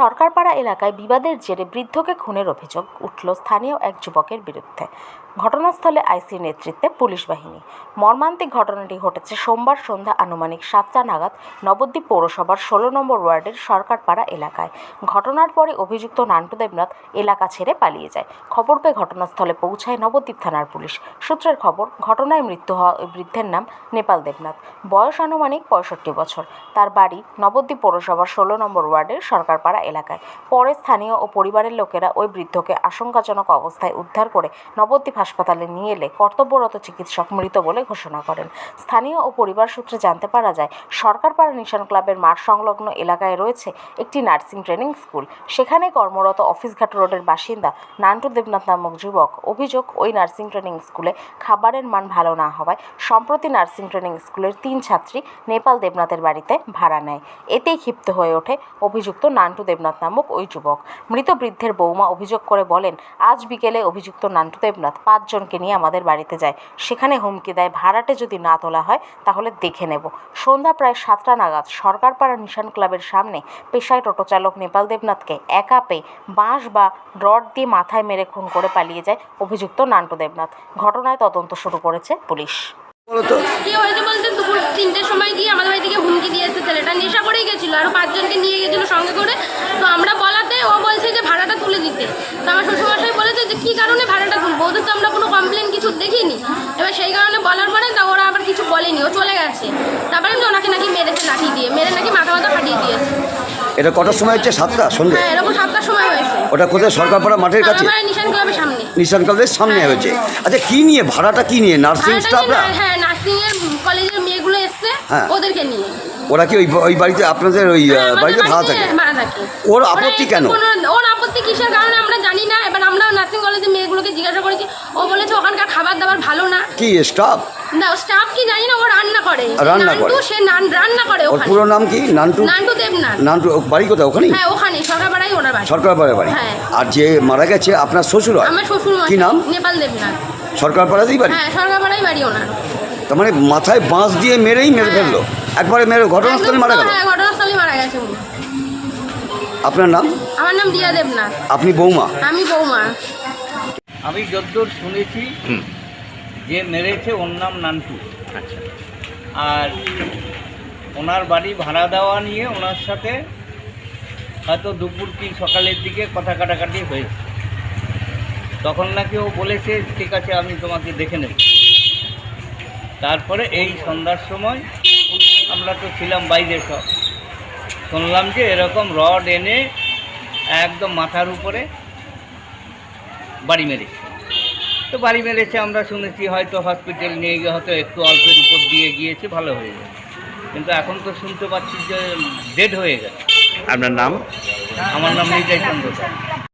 সরকারপাড়া এলাকায় বিবাদের জেরে বৃদ্ধকে খুনের অভিযোগ উঠল স্থানীয় এক যুবকের বিরুদ্ধে। ঘটনাস্থলে আইসির নেতৃত্বে পুলিশ বাহিনী। মর্মান্তিক ঘটনাটি ঘটেছে সোমবার সন্ধ্যা আনুমানিক সাতটা নাগাদ নবদ্বীপ পৌরসভার ষোলো নম্বর ওয়ার্ডের সরকারপাড়া এলাকায়। ঘটনার পরে অভিযুক্ত নান্টু দেবনাথ এলাকা ছেড়ে পালিয়ে যায়। খবর পেয়ে ঘটনাস্থলে পৌঁছায় নবদ্বীপ থানার পুলিশ। সূত্রের খবর, ঘটনায় মৃত্যু হওয়া ওই বৃদ্ধের নাম নেপাল দেবনাথ। বয়স আনুমানিক পঁয়ষট্টি বছর। তার বাড়ি নবদ্বীপ পৌরসভার ষোলো নম্বর ওয়ার্ডের সরকারপাড়া এলাকায়। পরে স্থানীয় ও পরিবারের লোকেরা ওই বৃদ্ধকে আশঙ্কাজনক অবস্থায় উদ্ধার করে নবদ্বীপ হাসপাতালে নিয়ে এলে কর্তব্যরত চিকিৎসক মৃত বলে ঘোষণা করেন। স্থানীয় ও পরিবার সূত্রে জানতে পারা যায় সরকারপাড়া নিশান ক্লাবের মাঠ সংলগ্ন এলাকায় রয়েছে একটি নার্সিং ট্রেনিং স্কুল। সেখানে কর্মরত অফিসঘাট রোডের বাসিন্দা নান্টু দেবনাথ নামক যুবক অভিযোগ ওই নার্সিং ট্রেনিং স্কুলে খাবারের মান ভালো না হওয়ায় সম্প্রতি নার্সিং ট্রেনিং স্কুলের তিন ছাত্রী নেপাল দেবনাথের বাড়িতে ভাড়া নেয়। এতেই ক্ষিপ্ত হয়ে ওঠে অভিযুক্ত নান্টু দেবনাথ নামক ওই যুবক। মৃত বৃদ্ধের বৌমা অভিযোগ করে বলেন, আজ বিকেলে অভিযুক্ত নান্টু দেবনাথ পাঁচজনকে নিয়ে আমাদের বাড়িতে যায়। সেখানে হুমকি দেয়, ভাড়াটে যদি না তোলা হয় তাহলে দেখে নেব। সন্ধ্যা প্রায় সাতটা নাগাদ সরকারপাড়া নিশান ক্লাবের সামনে পেশায় টোটো চালক নেপাল দেবনাথকে একা পেয়ে বাঁশ বা রড দিয়ে মাথায় মেরে খুন করে পালিয়ে যায় অভিযুক্ত নান্টু দেবনাথ ঘটনায় তদন্ত শুরু করেছে পুলিশ বলো তো কি হয়েছে বলতে দুপুর তিনটের সময় গিয়ে আমাদের বাড়ি থেকে হুমকি দিয়ে এসেছে ছেলেটা নেশা করেই গেছিল আরও পাঁচজনকে নিয়ে গেছিল সঙ্গে করে তো আমরা বলাতে ও বলছে যে ভাড়াটা তুলে দিতে তো আমার শ্বশুরমশাই বলেছে যে কী কারণে ভাড়াটা তুলবো ওদের তো আমরা কোনো কমপ্লেন কিছু দেখিনি এবার সেই কারণে বলার পরে তা ওরা আবার কিছু বলেনি ও চলে গেছে। তারপরে যে ওনাকে নাকি মেরেছে লাঠি দিয়ে মেরে নাকি মাথা মাথা ফাটিয়ে দিয়েছে। এটা কটার সময় হচ্ছে? সাতটা সন্ধ্যে হ্যাঁ এরকম সাতটার সময় হয়েছে। ওটা কোথায়? সরকারপাড়া মাঠের কাছে? আমার নিশান ক্লাবের সামনে। নিশান কলেজের সামনে হ্যাঁ। হয়েছে। আচ্ছা কি নিয়ে ভাড়াটা কি নিয়ে? নার্সিং স্টাফরা? হ্যাঁ নার্সিং এর কলেজের মেয়েগুলো এসছে হ্যাঁ। ওদেরকে নিয়ে। ওরা কি ওই ওই বাড়িতে আপনাদের ওই আহ, হ্যাঁ, আমাদের বাড়িতে ভাড়া থাকে? ভাড়া থাকে। ওর ওরা আপত্তি এসে কেন? কোনো- ওর আপত্তি কিসের কারণে আমরা জানি না। এবার আমরা নার্সিং কলেজের মেয়েগুলোকে জিজ্ঞাসা করেছি ও খাবার ভালো না? কি স্টাফ? না স্টাফ কি জানি না ও রান্না করে। রান্না করে? সে নান- রান্না করে ওর পুরো নাম কি? নান্টু? নান্টু দেবনাথ। নান্টু ও বাড়ি কোথায়? ওখানেই হ্যাঁ ওখানে সরকারপাড়াই ওনার বাড়ি। সরকারপাড়া বাড়ি? হ্যাঁ। আর যে মারা গেছে আপনার শ্বশুর হয়? আমার শ্বশুর কি নাম? নেপাল দেবনাথ। সরকারপাড়াতেই বাড়ি? হ্যাঁ সরকারপাড়াই বাড়ি ওনার। তার মানে মাথায় বাঁশ দিয়ে মেরেই মেরে হ্যাঁ। ফেলল। একবারে মেরে ঘটনাস্থলে মারা গেল? হ্যাঁ ঘটনাস্থলে মারা গেছে আপনার নাম? আমার নাম দিয়া দেবনাথ। আপনি বৌমা? আমি বৌমা। আমি যতদূর শুনেছি যে মেরেছে ওর নাম নান্টু। আর ওনার বাড়ি ভাড়া দেওয়া নিয়ে ওনার সাথে হয়তো দুপুর কি সকালের দিকে কথা কাটাকাটি হয়েছে। তখন নাকি ও বলেছে ঠিক আছে আমি তোমাকে দেখে নেব। তারপরে এই সন্ধ্যার সময় আমরা তো ছিলাম বাইরে সব। শুনলাম যে এরকম রড এনে একদম মাথার উপরে বাড়ি মেরেছে। তো বাড়ি মেরেছে আমরা শুনেছি হয়তো হসপিটাল নিয়ে গিয়ে হয়তো একটু অল্পের উপর দিয়ে গিয়েছে ভালো হয়ে গেছে। কিন্তু এখন তো শুনতে পাচ্ছি যে ডেড হয়ে গেছে। আপনার নাম? আমার নাম নিজাই চন্দ্র।